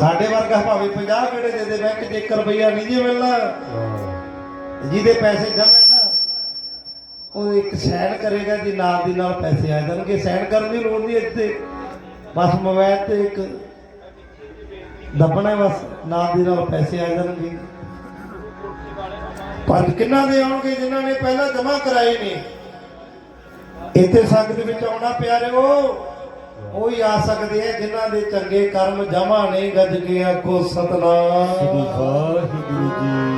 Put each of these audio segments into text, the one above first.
ਸਾਡੇ ਵਰਗਾ ਭਾਵੇਂ 50 ਕਿਹੜੇ ਦੇ ਦੇ ਬੈਂਕ 'ਚ 1 ਰੁਪਈਆ ਨਹੀਂ ਜੀ ਮਿਲਣਾ। ਜਿਹਦੇ ਪੈਸੇ ਜਮੇ ਨਾ, ਉਹ ਇੱਕ ਸਾਈਨ ਕਰੇਗਾ ਜੀ, ਨਾਲ ਦੀ ਨਾਲ ਪੈਸੇ ਆ ਜਾਣਗੇ। ਸਾਈਨ ਕਰਨ ਦੀ ਲੋੜ ਨਹੀਂ ਇੱਥੇ। ਬਸ ਮੋਬਾਈਲ ਤੇ ਇੱਕ ਦੱਬਣਾ ਬਸ, ਨਾਲ ਦੀ ਨਾਲ ਪੈਸੇ ਆ ਜਾਣਗੇ। ਪਰ ਕਿੰਨਾ ਦੇ ਆਉਣਗੇ ਜਿਨ੍ਹਾਂ ਨੇ ਪਹਿਲਾਂ ਜਮਾ ਕਰਾਏ ਨੇ? ਇੱਥੇ ਸੰਗਤ ਵਿੱਚ ਆਉਣਾ ਪਿਆਰਿਓ ਉਹ ਹੀ ਆ ਸਕਦੇ ਆ ਜਿਨ੍ਹਾਂ ਦੇ ਚੰਗੇ ਕਰਮ ਜਮ੍ਹਾਂ ਨੇ ਗੱਜ ਕੇ ਆਖੋ ਸ੍ਰੀ ਸਤਨਾਮ ਵਾਹਿਗੁਰੂ ਜੀ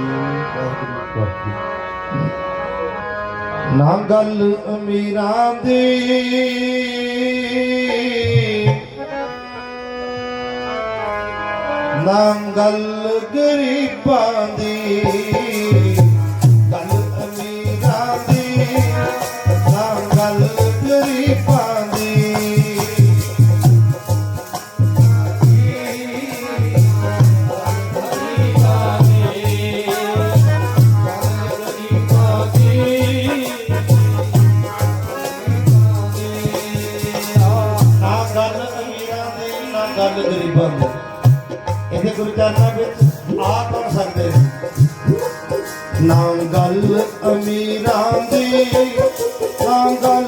ਨਾ ਗੱਲ ਅਮੀਰਾਂ ਦੀ। ਨਾ ਗੱਲ ਗਰੀਬਾਂ ਦੀ। ਗੁਰੂ ਚਰਨਾਂ ਆ ਕੌਣ ਸਕਦੇ ਨਾਮ ਗੱਲ ਅਮੀਰਾਂ ਦੀ ਨਾਮ ਗੱਲ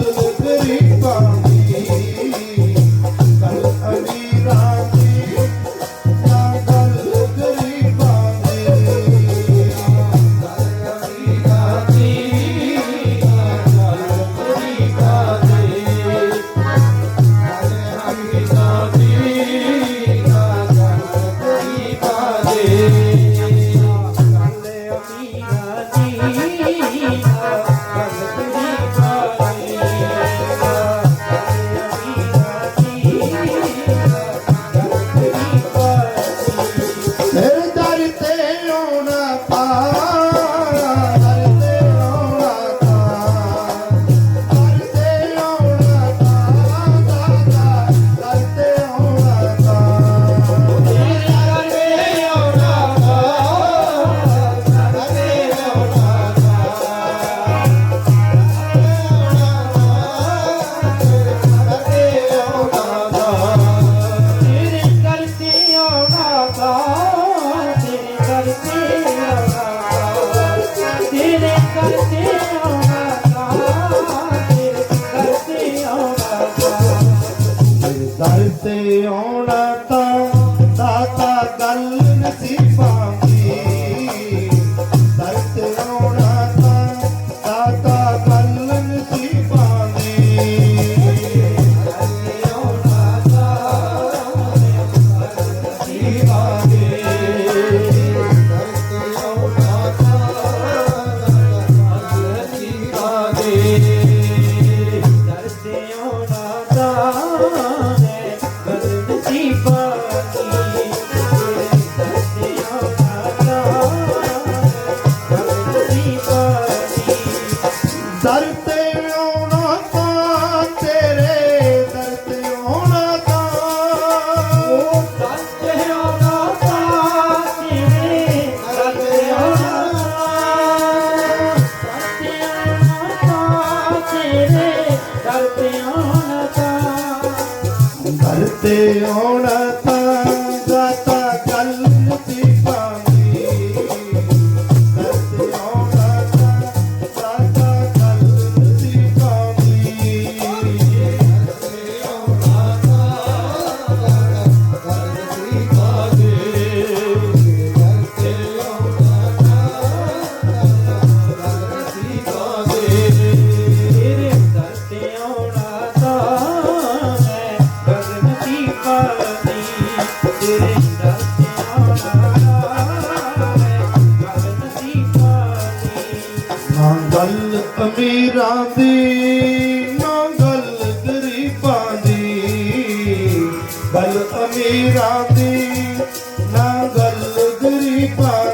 ਦਰ ਤੇ ਤਾ ਤੇਰੇ ਕਰਤੇ ਆਉਣਾ ਤਾ ਦਰ ਤੇ ਆਉਣਾ ਅਮੀਰਾਂ ਦੀ ਨਾ ਗੱਲ ਗਰੀਬਾਂ ਦੀ। ਗੱਲ ਅਮੀਰਾਂ ਦੀ ਨਾ ਗੱਲ ਗਰੀਬਾਂ